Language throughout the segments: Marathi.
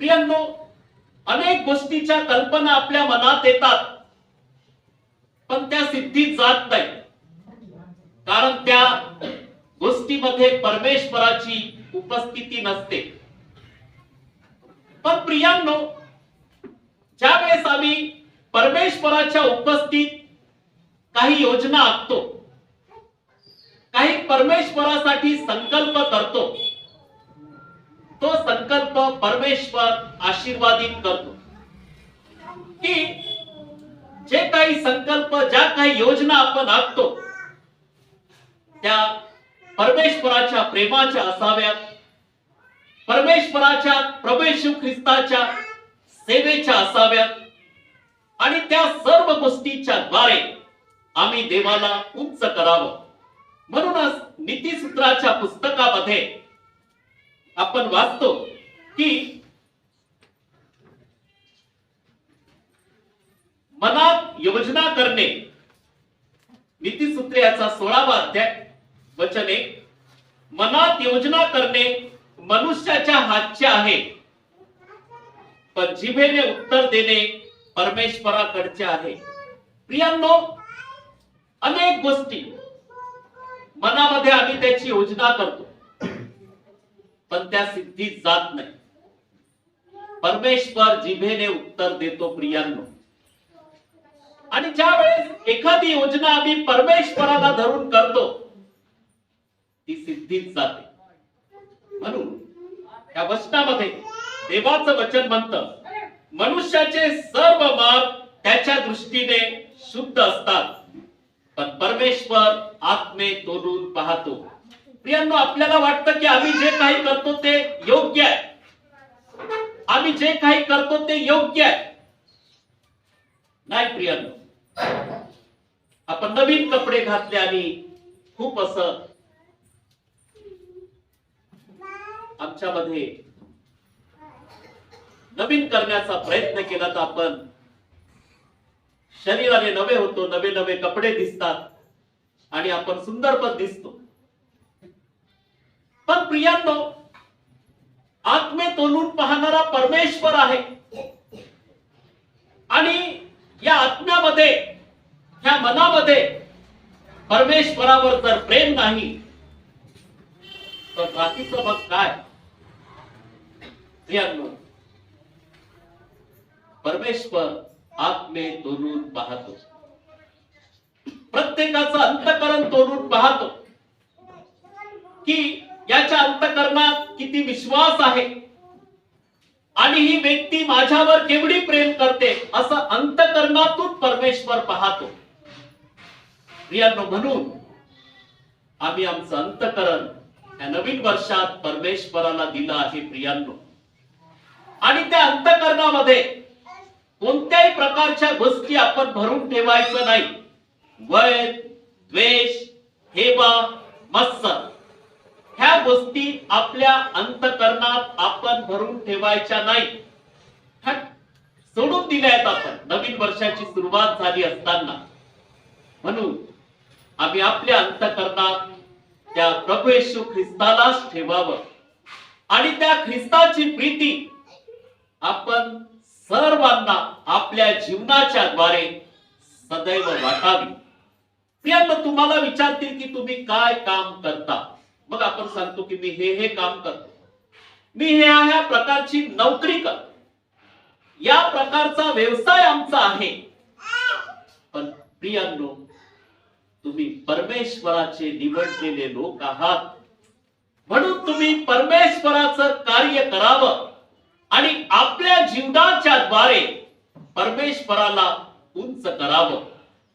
प्रियांनो अनेक गोष्टीच्या कल्पना आपल्या मनात येतात पण त्या सिद्धीत जात नाही. कारण त्या गोष्टीमध्ये परमेश्वराची उपस्थिती नसते. पण प्रियांनो ज्यावेळेस आम्ही परमेश्वराच्या उपस्थित काही योजना आखतो काही परमेश्वरासाठी संकल्प करतो तो संकल्प परमेश्वर आशीर्वादित करतो. की जे काही संकल्प ज्या काही योजना आपण आखतो त्या परमेश्वराच्या प्रेमाच्या असाव्यात परमेश्वराच्या प्रभेशू ख्रिस्ताच्या सेवेच्या असाव्यात आणि त्या सर्व गोष्टीच्या द्वारे आम्ही देवाला उंच करावं. म्हणूनच नीतीसूत्राच्या पुस्तकामध्ये आपण वाचतो की मनात योजना करणे. नीतीसूत्र याचा सोळावा अध्याय. वचन मनात योजना करणे मनुष्याच्या हातचे आहे. पण जिभेने उत्तर देणे परमेश्वराकडचे आहे. प्रियांनो अनेक गोष्टी मनामध्ये आम्ही त्याची योजना करतो. पण त्या सिद्धीत जात नाही. परमेश्वर जिभेने उत्तर देतो प्रियांनो. आणि ज्या वेळेस एखादी योजना आम्ही परमेश्वराला धरून करतो ती सिद्धीच जाते. म्हणून या वचनामध्ये देवाचं वचन म्हणत मनुष्याचे सर्व मार्ग त्याच्या दृष्टीने शुद्ध असतात पण परमेश्वर आत्मे तोडून पाहतो. प्रियांनो आपल्याला वाटतं की आम्ही जे काही करतो ते योग्य आहे. आम्ही जे काही करतो ते योग्य आहे. नाही प्रियांनो. आपण नवीन कपडे घातले आणि खूप असं आमच्यामध्ये नवीन करण्याचा प्रयत्न केला तर आपण शरीराने नवे होतो नवे नवे कपडे दिसतात आणि आपण सुंदर पण दिसतो. पण प्रियांनो आत्मे तोलून पाहणारा परमेश्वर आहे. आणि या आत्म्यामध्ये ह्या मनामध्ये परमेश्वरावर जर प्रेम नाही तर बाकीचं मग काय? प्रियांनो परमेश्वर आत्मे तोलून पाहतो. प्रत्येकाचं अंतकरण तोलून पाहतो. की याच्या अंतकरणात किती विश्वास आहे? आणि ही व्यक्ती माझ्यावर केवढी प्रेम करते असं अंतकरणातून परमेश्वर पाहतो. प्रियांनो म्हणून आम्ही आमचं अंतकरण या नवीन वर्षात परमेश्वराला दिलं आहे प्रियांनो. आणि त्या अंतकरणामध्ये कोणत्याही प्रकारच्या गोष्टी आपण भरून ठेवायचं नाही. वय द्वेष हेवा मत्सर. ह्या गोष्टी आपल्या अंतकरणात आपण भरून ठेवायच्या नाही. सोडून दिल्या आहेत आपण. नवीन वर्षाची सुरुवात झाली असताना. म्हणून आम्ही आपल्या अंतकरणात त्या प्रभू येशू ख्रिस्तालाच ठेवावं. आणि त्या ख्रिस्ताची प्रीती आपण सर्वांना आपल्या जीवनाच्या द्वारे सदैव वाटावी. प्रियांनो तुम्हाला विचारतील की तुम्ही काय काम करता? मग आपण सांगतो की मी हे हे काम करतो. मी हे ह्या प्रकारची नोकरी करतो. या प्रकारचा व्यवसाय आमचा आहे. पण प्रियांनो तुम्ही परमेश्वराचे निवडलेले लोक आहात. म्हणून तुम्ही परमेश्वराचं कार्य करावं आणि आपल्या जीवनाच्या द्वारे परमेश्वराला उंच करावं.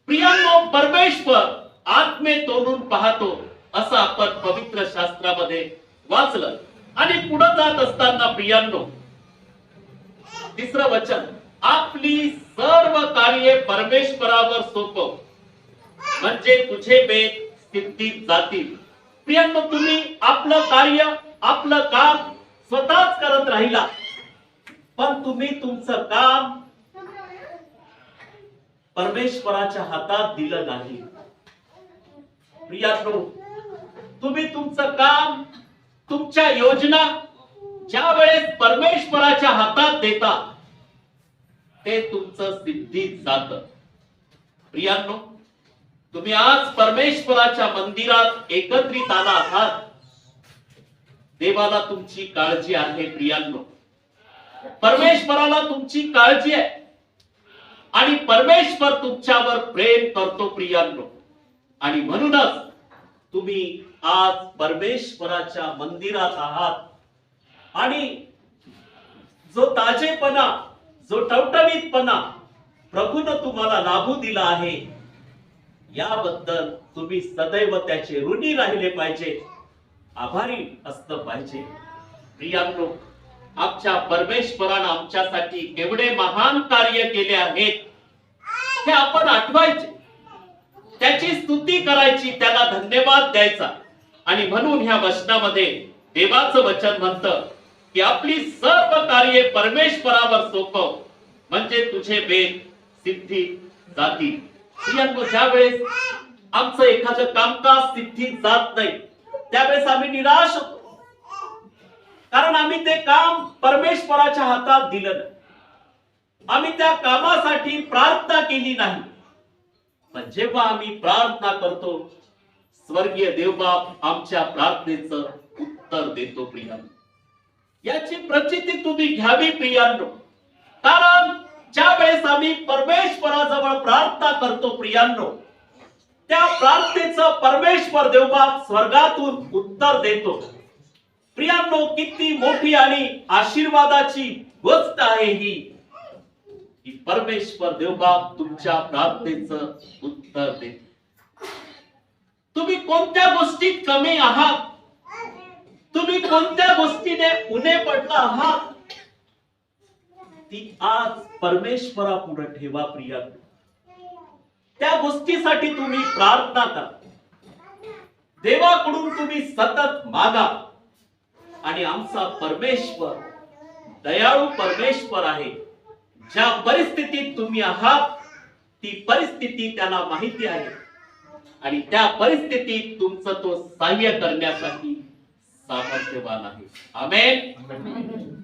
प्रियांनो परमेश्वर आत्मे तोडून पाहतो. असं आपण पवित्र शास्त्रामध्ये वाचलं. आणि पुढे जात असताना प्रियांनो तिसरं वचन आपली सर्व कार्ये परमेश्वरावर सोपव. म्हणजे तुझे बेत सिद्धीत जातील. प्रियांनो तुम्ही आपलं कार्य आपलं काम स्वतःच करत राहिला. पण तुम्ही तुमचं काम परमेश्वराच्या हातात दिलं नाही. प्रियानो तुम्ही तुमचं काम तुमच्या योजना ज्या वेळेस परमेश्वराच्या हातात देता ते तुमचं सिद्धीत जात. प्रियांनो तुम्ही आज परमेश्वराच्या मंदिरात एकत्रित आला आहात देवाला तुमची काळजी आहे प्रियांनो. परमेश्वराला तुमची काळजी आहे. आणि परमेश्वर तुमच्यावर प्रेम करतो प्रियांनो. आणि म्हणूनच तुम्ही आज परमेश्वराच्या मंदिरात आहात. आणि जो ताजेपणा जो टवटवीतपणा प्रभून तुम्हाला लाभू दिला आहे याबद्दल तुम्ही सदैव त्याचे ऋणी राहिले पाहिजे. आभारी असलं पाहिजे. प्रियांनो आमच्या परमेश्वरानं आमच्यासाठी केवढे महान कार्य केले आहेत हे आपण आठवायचे. त्याची स्तुती करायची त्याला धन्यवाद द्यायचा. आणि म्हणून ह्या वचनामध्ये देवाचं वचन म्हणतं की आपली सर्व कार्ये परमेश्वरावर सोपव. म्हणजे तुझे बेत सिद्धी जाती. ज्या वेळेस आमचं एखादं कामकाज सिद्धी जात नाही त्यावेळेस आम्ही निराश होतो. कारण आम्ही ते काम परमेश्वराच्या हातात दिलं नाही. आम्ही त्या कामासाठी प्रार्थना केली नाही. पण जेव्हा आम्ही प्रार्थना करतो स्वर्गीय देवबाप आमच्या प्रार्थनेचं उत्तर देतो प्रियांनो. याची प्रचिती तुम्ही घ्यावी प्रियांनो. कारण ज्या वेळेस आम्ही परमेश्वराजवळ प्रार्थना करतो प्रियांनो त्या प्रार्थनेचं परमेश्वर देवबाप स्वर्गातून उत्तर देतो. प्रियांनो किती मोठी आणि आशीर्वादाची गोष्ट आहे ही. की परमेश्वर देवबाप तुमच्या प्रार्थनेचं उत्तर देते तुम्ही कोणत्या गोष्टीत कमी आहात? तुम्ही कोणत्या गोष्टीने उणे पडला आहात? ती आज परमेश्वरा पुढे ठेवा प्रिया. त्या गोष्टीसाठी तुम्ही प्रार्थना करा. देवाकडून तुम्ही सतत मागा. आणि आमचा परमेश्वर दयाळू परमेश्वर आहे. ज्या परिस्थितीत तुम्ही आहात ती परिस्थिती त्याला माहिती आहे. आणि त्या परिस्थितीत तुमचं तो सहाय्य करण्यासाठी सामर्थ्यवान आहे. आमेन?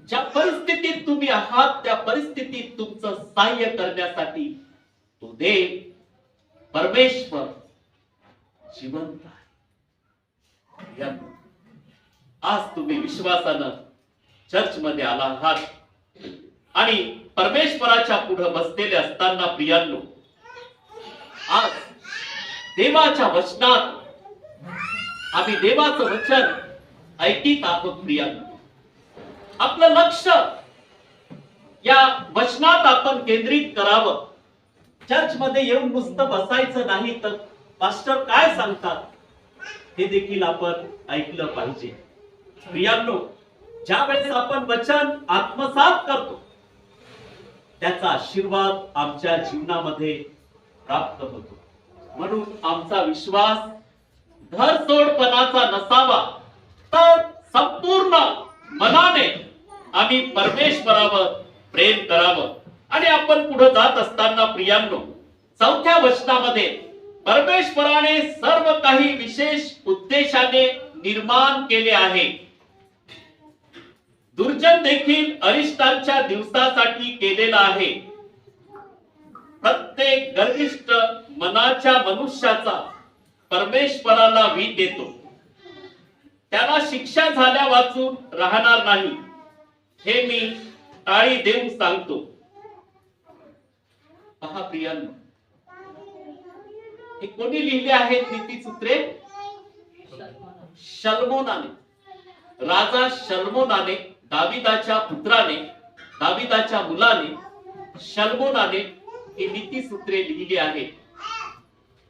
ज्या परिस्थितीत तुम्ही आहात त्या परिस्थितीत तुमचं सहाय्य करण्यासाठी तो देव परमेश्वर जिवंत आहे. आज तुम्ही विश्वासानं चर्च मध्ये आला आहात. आणि परमेश्वराच्या पुढे बसलेले असताना प्रियांनो आज देवाच्या वचनात आम्ही देवाचं वचन ऐकीत आहोत प्रियांनो. आपलं लक्ष या वचनात आपण केंद्रित करावं. चर्च मध्ये येऊन नुसतं बसायचं नाही तर पास्टर काय सांगतात हे देखील आपण ऐकलं पाहिजे. प्रियांनो ज्या वेळेस आपण वचन आत्मसात करतो त्याचा आशीर्वाद आमच्या जीवनामध्ये प्राप्त होतो. म्हणून आमचा विश्वास धरसोडपणाचा नसावा तर संपूर्ण मनाने आम्ही परमेश्वरावर प्रेम करावं. आणि आपण पुढे जात असताना प्रियांनो चौथ्या वचनामध्ये परमेश्वराने सर्व काही विशेष उद्देशाने निर्माण केले आहे. दुर्जन देखील अरिष्टांच्या दिवसासाठी केलेला आहे. प्रत्येक गर्विष्ठ मनाच्या मनुष्याचा परमेश्वराला वीट देतो. त्याला शिक्षा झाल्या वाचून राहणार नाही हे मी टाळी देऊन सांगतो. पहा प्रियांनो हे कोणी लिहिले आहेत नीतीसूत्रे शल्मोनाने. राजा शल्मोनाने दाविदाच्या पुत्राने दाविदाच्या मुलाने शल्मोनाने ही नीतीसूत्रे लिहिली आहे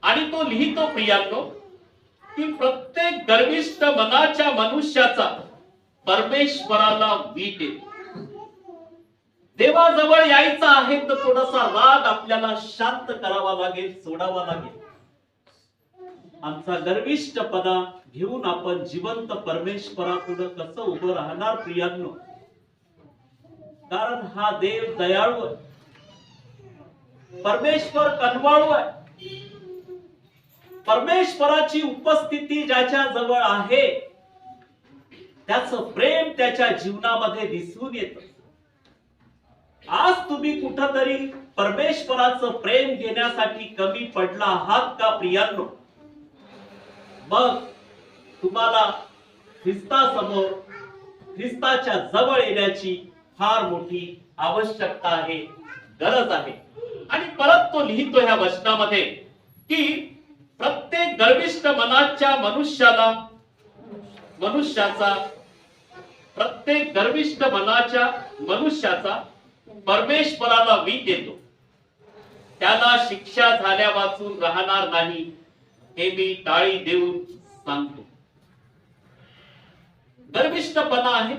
आणि तो लिहितो प्रियांनो की प्रत्येक गर्विष्ठ मनाच्या मनुष्याचा परमेश्वराला वीट येतो देवाजवळ यायचं आहे तर थोडासा राग आपल्याला शांत करावा लागेल सोडावा लागेल. आमचा गर्विष्ट पदा घेऊन आपण जिवंत परमेश्वरापुढे कसं उभं राहणार प्रियांनो? कारण हा देव दयाळू आहे. परमेश्वर कनवाळू आहे. परमेश्वराची उपस्थिती ज्याच्या जवळ आहे त्याच प्रेम त्याच्या जीवनामध्ये दिसून येत. आज तुम्ही कुठंतरी परमेश्वराचं प्रेम घेण्यासाठी कमी पडला आहात का प्रियांनो? मग तुम्हाला ख्रिस्तासमोर ख्रिस्ताच्या जवळ येण्याची फार मोठी आवश्यकता आहे गरज आहे. आणि परत तो लिहितो ह्या वचनामध्ये की प्रत्येक गर्विष्ठ मनाच्या मनुष्याला मनुष्याचा प्रत्येक गर्विष्ठ मनाच्या मनुष्याचा परमेश्वराला वीट येतो त्याला शिक्षा झाल्या वाचून राहणार नाही. हे मी टाळी देऊन सांगतो. गर्भिष्ठपणा आहे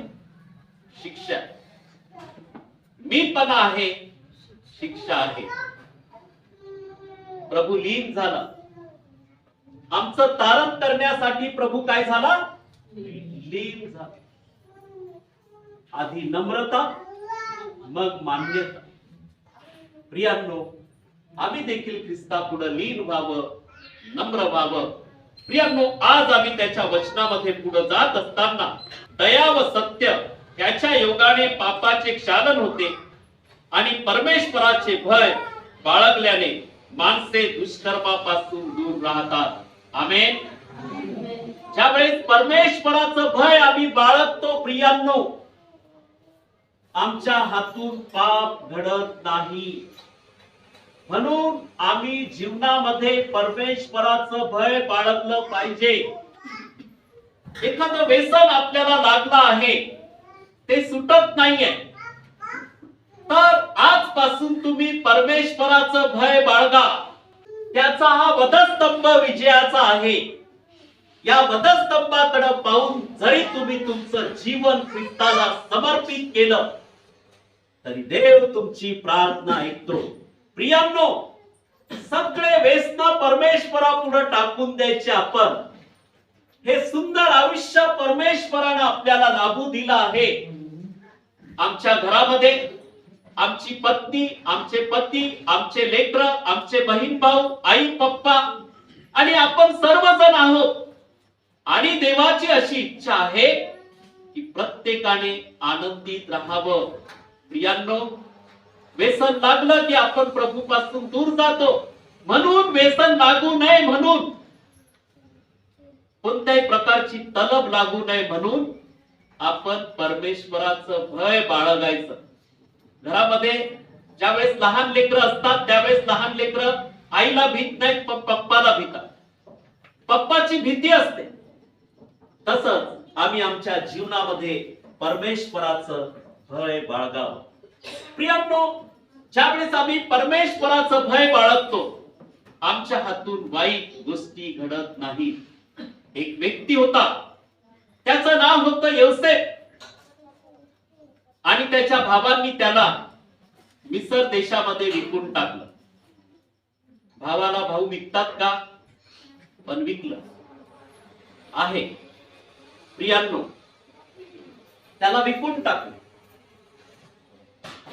शिक्षा. मीपणा आहे शिक्षा आहे. प्रभू लीन झाला. आमचं तारण करण्यासाठी प्रभू काय झाला? लीन झाला. आधी नम्रता मग मान्यता. प्रियांनो आम्ही देखील ख्रिस्ता पुढे लीन व्हावं नम्र व्हावं प्रियांनो आज आम्ही त्याच्या वचनामध्ये पुढे जात असताना दया व सत्य त्याच्या योगाने पापाचे क्षालन होते आणि परमेश्वराचे भय बाळगल्याने माणसे दुष्कर्मापासून दूर राहतात. आमेन. ज्यावेळेस परमेश्वराचं भय आम्ही बाळगतो प्रियांनो आमच्या हातून पाप घडत नाही. म्हणून आम्ही जीवनामध्ये परमेश्वराचं भय बाळगलं पाहिजे. एखादं व्यसन आपल्याला लागलं आहे ते सुटत नाहीये. तर आजपासून तुम्ही परमेश्वराचं भय बाळगा. त्याचा हा वधस्तंभ विजयाचा आहे. या वधस्तंभाकडे पाहून जरी तुम्ही तुमचं जीवन ख्रिस्ताला समर्पित केलं तरी देव तुमची प्रार्थना ऐकतो. प्रियांनो सगळे व्यसन परमेश्वरा पुढे टाकून द्यायचे आपण. हे सुंदर आयुष्य परमेश्वरानं आपल्याला लाभू दिलं आहे. आमच्या घरामध्ये आमची पत्नी आमचे पती आमचे लेकर आमचे बहीण भाऊ आई पप्पा आणि आपण सर्वजण आहोत. आणि देवाची अशी इच्छा आहे की प्रत्येकाने आनंदित राहावं. प्रियांनो व्यसन लागलं की आपण प्रभू पासून दूर जातो. म्हणून व्यसन लागू नये म्हणून. कोणत्याही प्रकारची तलब लागू नये म्हणून आपण परमेश्वराचं भय बाळगायचं. घरामध्ये ज्यावेळेस लहान लेकरं असतात त्यावेळेस लहान लेकरं आईला भीत नाहीत पण पप्पाला भीतात पप्पाची भीती असते. तसंच आम्ही आमच्या जीवनामध्ये परमेश्वराचं भय बाळगावं. प्रियांनो ज्यावेळेस आम्ही परमेश्वराचं भय बाळगतो आमच्या हातून वाईट गोष्टी घडत नाही एक व्यक्ती होता. त्याचं नाव होतं योसेफ. आणि त्याच्या भावांनी त्याला मिसर देशामध्ये विकून टाकलं. भावाला भाऊ विकतात का? पण विकलं. आहे. प्रियांनो त्याला विकून टाकलं.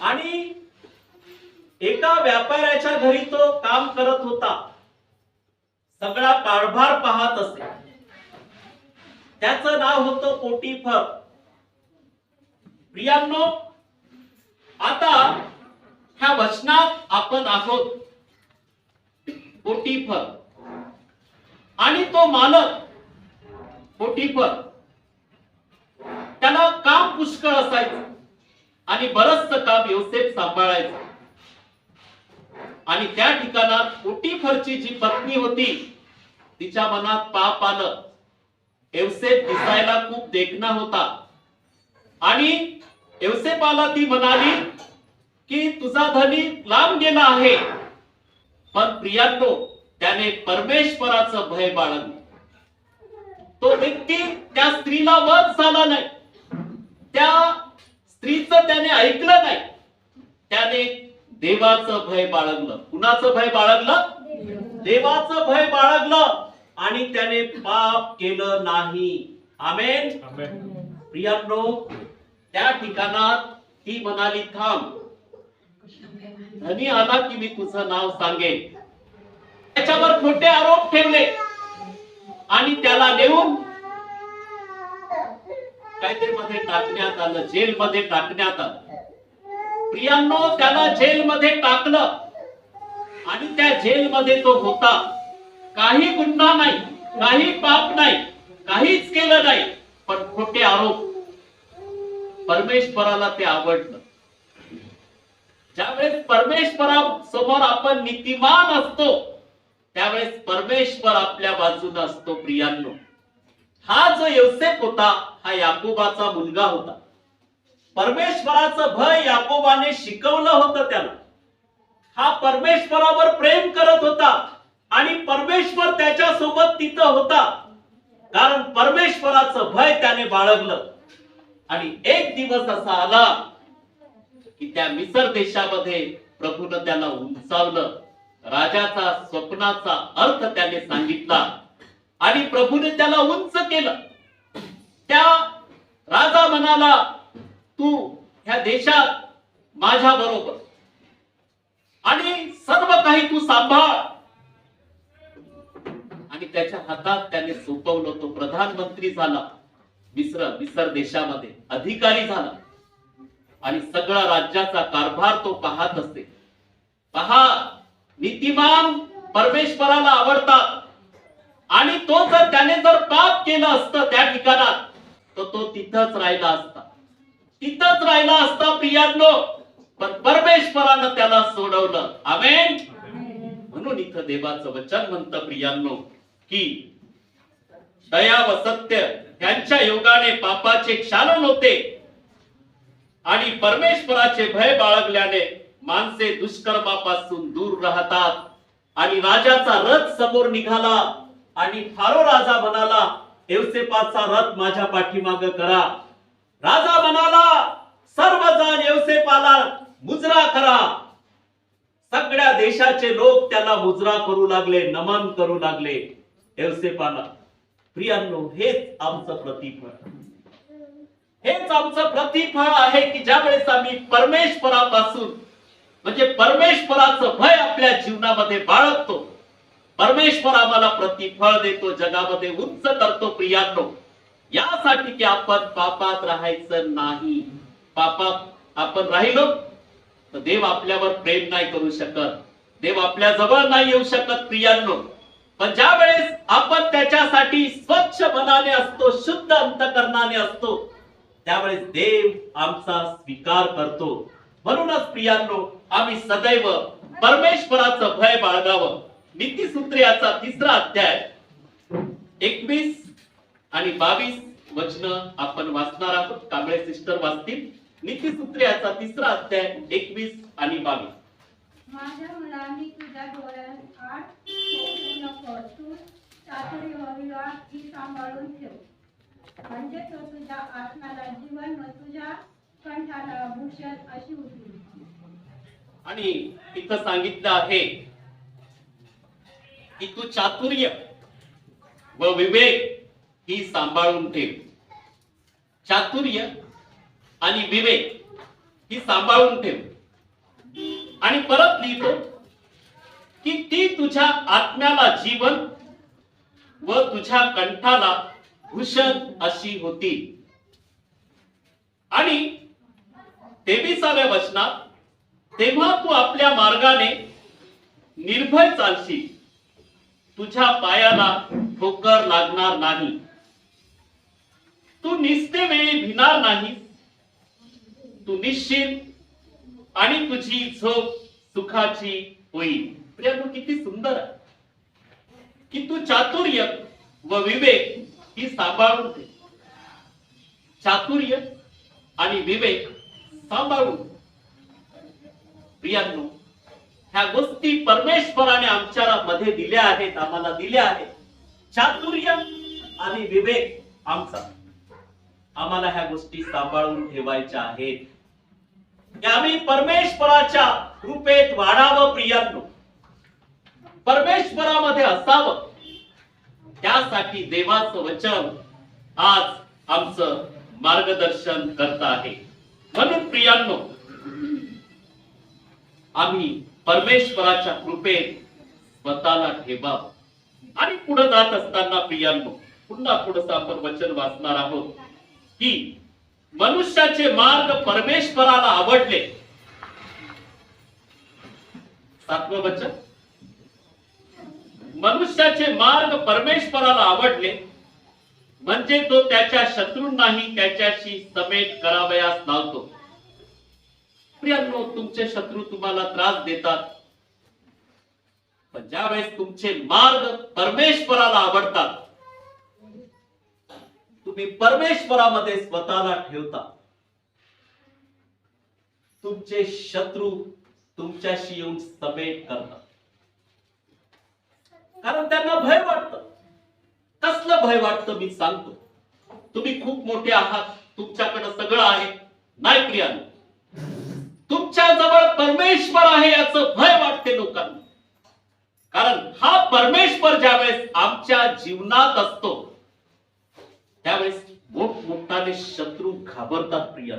आणि एका व्यापाऱ्याच्या घरी तो काम करत होता. सगळा कारभार पाहत असे त्याचं नाव होतं पोटीफर. प्रियांनो आता ह्या वचनात आपण आहोत. पोटीफर. आणि तो मालक पोटीफर. त्याला काम पुष्कळ असायचं. आणि बरचस काम योसेफ सांभाळायचं. आणि त्या ठिकाणात पोटीफरची जी पत्नी होती तिच्या मनात पाप आलं. एवसेफ दिसायला खूप देखणा होता. आणि एवसेपाला ती म्हणाली की तुझा धनी लांब गेला आहे. पण प्रियांनो त्याने परमेश्वराचं भय बाळगलं. तो व्यक्ती त्या स्त्रीला वध झाला नाही. त्या स्त्रीचं त्याने ऐकलं नाही. त्याने देवाचं भय बाळगलं. कुणाचं भय बाळगलं? देवाचं भय बाळगलं. आणि त्याने पाप केलं नाही. आमेन? प्रियांनो त्या ठिकाणात ती म्हणाली थांब. धनी आला की मी तुझं नाव सांगेन. त्याच्यावर खोटे आरोप ठेवले. आणि त्याला नेऊन कायदेमध्ये टाकण्यात आलं जेल मध्ये टाकण्यात आलं. प्रियांनो त्याला जेलमध्ये टाकलं. आणि त्या जेलमध्ये तो होता. काही गुन्हा नाही काही पाप नाही काहीच केलं नाही पण खोटे आरोप. परमेश्वराला ते आवडलं. ज्यावेळेस परमेश्वरा समोर आपण नीतिमान असतो त्यावेळेस परमेश्वर आपल्या बाजूने असतो प्रियांनो. हा जो योसेफ होता हा याकोबाचा मुलगा होता. परमेश्वराचं भय याकोबाने शिकवलं होतं त्याला. हा परमेश्वरावर प्रेम करत होता आणि परमेश्वर त्याच्या सोबत तिथं होता. कारण परमेश्वराचं भय त्याने बाळगलं. आणि एक दिवस असा आला की त्या मिसर देशामध्ये प्रभूनं त्याला उंचावलं. राजाचा स्वप्नाचा अर्थ त्याने सांगितला. आणि प्रभूने त्याला उंच केलं. त्या राजा म्हणाला तू ह्या देशात माझ्या बरोबर. आणि सर्व काही तू सांभाळ. आणि त्याच्या हातात त्याने सोपवलं तो प्रधानमंत्री झाला. मिस्र मिसर देशामध्ये अधिकारी झाला. आणि सगळा राज्याचा कारभार तो पाहत असते पहा नीतिमान परमेश्वराला आवडतात. आणि तो जर त्याने जर पाप केलं असतं त्या ठिकाणात तर तो तिथंच राहिला असता. तिथंच राहिला असता प्रियांनो. पण परमेश्वरानं त्याला सोडवलं. आमेन? म्हणून इथं देवाचं वचन म्हणतं प्रियांनो की दया व सत्य यांच्या योगाने पापाचे क्षालन होते. आणि परमेश्वराचे भय बाळगल्याने माणसे दुष्कर्मापासून दूर राहतात. आणि राजाचा रथ समोर निघाला. आणि फारो राजा म्हणाला एवसेपाचा रथ माझ्या पाठीमाग करा. राजा म्हणाला सर्वजण एवसेपाला मुजरा करा. सगळ्या देशाचे लोक त्याला मुजरा करू लागले नमन करू लागले. एवसेपाला प्रियांनो हेच आमचं प्रतिफळ. हेच आमचं प्रतिफळ आहे की ज्या वेळेस आम्ही परमेश्वरापासून म्हणजे परमेश्वराचं भय आपल्या जीवनामध्ये बाळगतो परमेश्वर आम्हाला प्रतिफळ देतो जगामध्ये उंच करतो प्रियांनो. यासाठी की आपण पापात राहायचं नाही. पापात आपण राहिलो तर देव आपल्यावर प्रेम नाही करू शकत. देव आपल्या जवळ नाही येऊ शकत प्रियांनो. पण ज्या वेळेस आपण त्याच्यासाठी स्वच्छ मनाने असतो शुद्ध अंतकरणाने असतो त्यावेळेस देव आमचा स्वीकार करतो. म्हणूनच प्रियांनो आम्ही सदैव परमेश्वराचं भय बाळगावं. नीतीसूत्रे याचा तिसरा अध्याय. एकवीस आणि बावीस वचन आपण वाचणार आहोत. कांबळे सिस्टर वाचतील. नीतीसूत्रे याचा तिसरा अध्याय एकवीस आणि बावीस. माझ्या मुलांनी तुझ्या डोळ्यात आठ नको. तू ही सांभाळून ठेव. म्हणजे तो तुझ्या आत्म्याला जीवन व तुझ्या कंठाला भूषण अशी होती आणि इथं सांगितलं आहे की तू चातुर्य व विवेक ही सांभाळून ठेव. चातुर्य आणि विवेक ही सांभाळून ठेव. आणि परत लिहितो की ती तुझ्या आत्म्याला जीवन व तुझ्या कंठाला भूषण अशी होती. आणि तेविसाव्या वचनात तेव्हा तू आपल्या मार्गाने निर्भय चालशील. तुझ्या पायाला ठोकर लागणार नाही. तू निसते वेळी भिणार नाही. तू निश्चित आणि तुझी झोप सुखाची होईल. प्रियांनो किती सुंदर आहे. की तू चातुर्य व विवेक ही सांभाळून दे. चातुर्य आणि विवेक सांभाळून प्रियांनो ह्या गोष्टी परमेश्वराने आमच्या मध्ये दिल्या आहेत आम्हाला दिल्या आहेत. चातुर्य आणि विवेक आमचा. आम्हाला ह्या गोष्टी सांभाळून ठेवायच्या आहेत. आम्ही परमेश्वराच्या कृपेत वाढावं प्रियांनो. परमेश्वरामध्ये असावं. त्यासाठी देवाचं वचन आज आमचं मार्गदर्शन करत आहे. म्हणून प्रियांनो आम्ही परमेश्वराच्या कृपेत स्वतःला ठेवावं. आणि पुढे जात असताना प्रियांनो पुन्हा पुढचं आपण वचन वाचणार आहोत की मनुष्याचे मार्ग परमेश्वराला आवडले. सातवं वचन. मनुष्याचे मार्ग परमेश्वराला आवडले म्हणजे तो त्याच्या शत्रूंनाही त्याच्याशी समेट करावयास लावतो. प्रियांनो तुमचे शत्रू तुम्हाला त्रास देतात. पण ज्यावेळेस तुमचे मार्ग परमेश्वराला आवडतात तुम्ही परमेश्वरामध्ये स्वतःला ठेवता. तुमचे शत्रू तुमच्याशी येऊन समेट करतात. कारण त्यांना भय वाटत. कसलं भय वाटतं मी सांगतो. तुम्ही खूप मोठे आहात. तुमच्याकडे सगळं आहे. नाही प्रियानो. तुमच्या जवळ परमेश्वर आहे याचं भय वाटते लोकांना. कारण हा परमेश्वर ज्यावेळेस आमच्या जीवनात असतो त्यावेळेस मोठमोठाने शत्रू घाबरतात प्रिय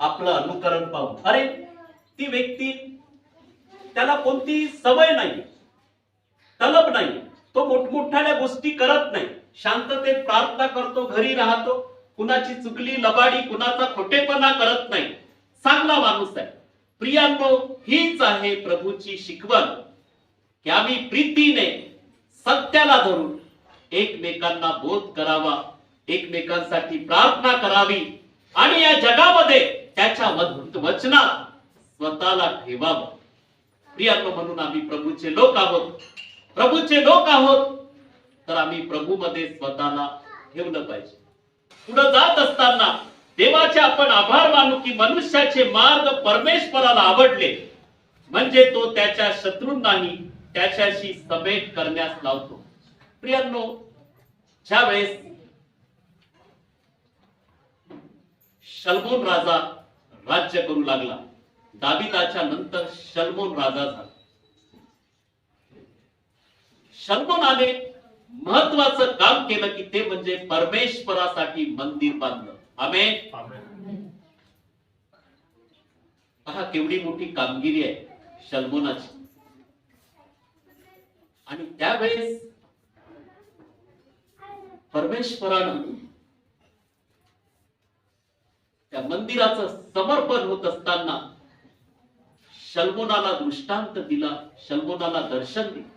आपलं अनुकरण पाहून. अरे ती व्यक्ती त्याला कोणती सवय नाही तलब नाही तो मोठमोठ्याल्या गोष्टी करत नाही. शांततेत प्रार्थना करतो घरी राहतो कुणाची चुकली लबाडी कुणाचा खोटेपणा करत नाही. चांगला माणूस आहे. प्रियांनो हीच आहे प्रभूची शिकवण. की आम्ही प्रीतीने सत्याला धरून एकमेकांना बोध करावा एकमेकांसाठी प्रार्थना करावी आणि या जगामध्ये त्याच्या वध- वचनात स्वतःला ठेवावं. प्रियांनो म्हणून आम्ही प्रभूचे लोक आहोत. प्रभूचे लोक आहोत तर आम्ही प्रभूमध्ये स्वतःला ठेवलं पाहिजे. पुढे जात असताना देवाचे आपण आभार मानू की मनुष्याचे मार्ग परमेश्वराला आवडले. म्हणजे तो त्याच्या शत्रूंनाही त्याच्याशी समेट करण्यास लावतो. प्रियांनो ज्या वेळेस शल्मोन राजा राज्य करू लागला दाविदाच्या नंतर शल्मोन राजा झाला. शल्मोनाने महत्वाचं काम केलं की ते म्हणजे परमेश्वरासाठी मंदिर बांधलं. आमेन. पहा केवढी मोठी कामगिरी आहे शल्मोनाची आणि त्यावेळेस परमेश्वरानं त्या मंदिराचं समर्पण होत असताना शल्मोनाला दृष्टांत दिला शल्मोनाला दर्शन दिलं.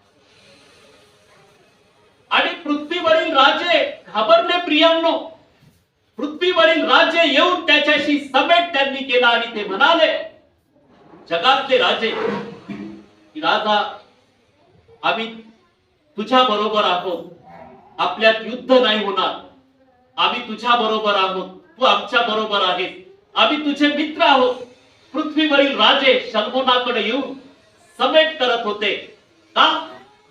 आणि पृथ्वीवरील राजे घाबरले प्रियांनो. पृथ्वीवरील राजे येऊन त्याच्याशी समेट त्यांनी केला आणि ते म्हणाले जगातले राजे की राजा आम्ही तुझ्या बरोबर आहोत. आपल्यात युद्ध नाही होणार. आम्ही तुझ्या बरोबर आहोत. तू आमच्या बरोबर आहेस. आम्ही तुझे मित्र आहोत. पृथ्वीवरील राजे शल्मोनाकडे येऊन समेट करत होते. का?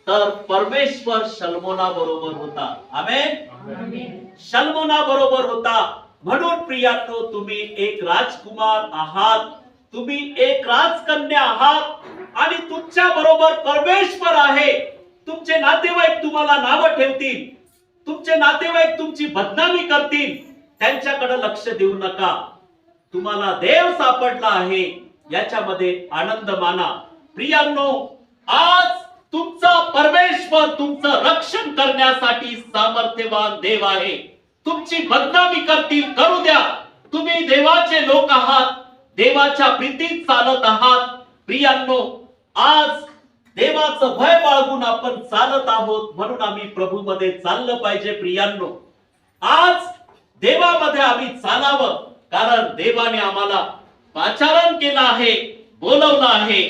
तर परमेश्वर शल्मोना बरोबर होता आमेन. सलमोना बरोबर होता. म्हणून प्रियांनो तुम्ही एक राजकुमार आहात. तुम्ही एक राजकन्या आहात. आणि तुमच्या बरोबर परमेश्वर आहे. तुमचे नातेवाईक तुम्हाला नावं ठेवतील. तुमचे नातेवाईक तुमची बदनामी करतील. त्यांच्याकडे लक्ष देऊ नका. तुम्हाला देव सापडला आहे. याच्यामध्ये आनंद माना. प्रियांनो आज तुमचा परमेश्वर तुमचं रक्षण करण्यासाठी सामर्थ्यवान देव आहे. तुमची बदनामी करतील करू द्या. तुम्ही देवाचे लोक आहात देवाच्या प्रीतीत चालत आहात. प्रियांनो आज देवाचं भय बाळगून आपण चालत आहोत म्हणून आम्ही प्रभूमध्ये चाललं पाहिजे प्रियांनो. आज देवामध्ये आम्ही चालावं कारण देवाने आम्हाला पाचारण केलं आहे बोलवलं आहे.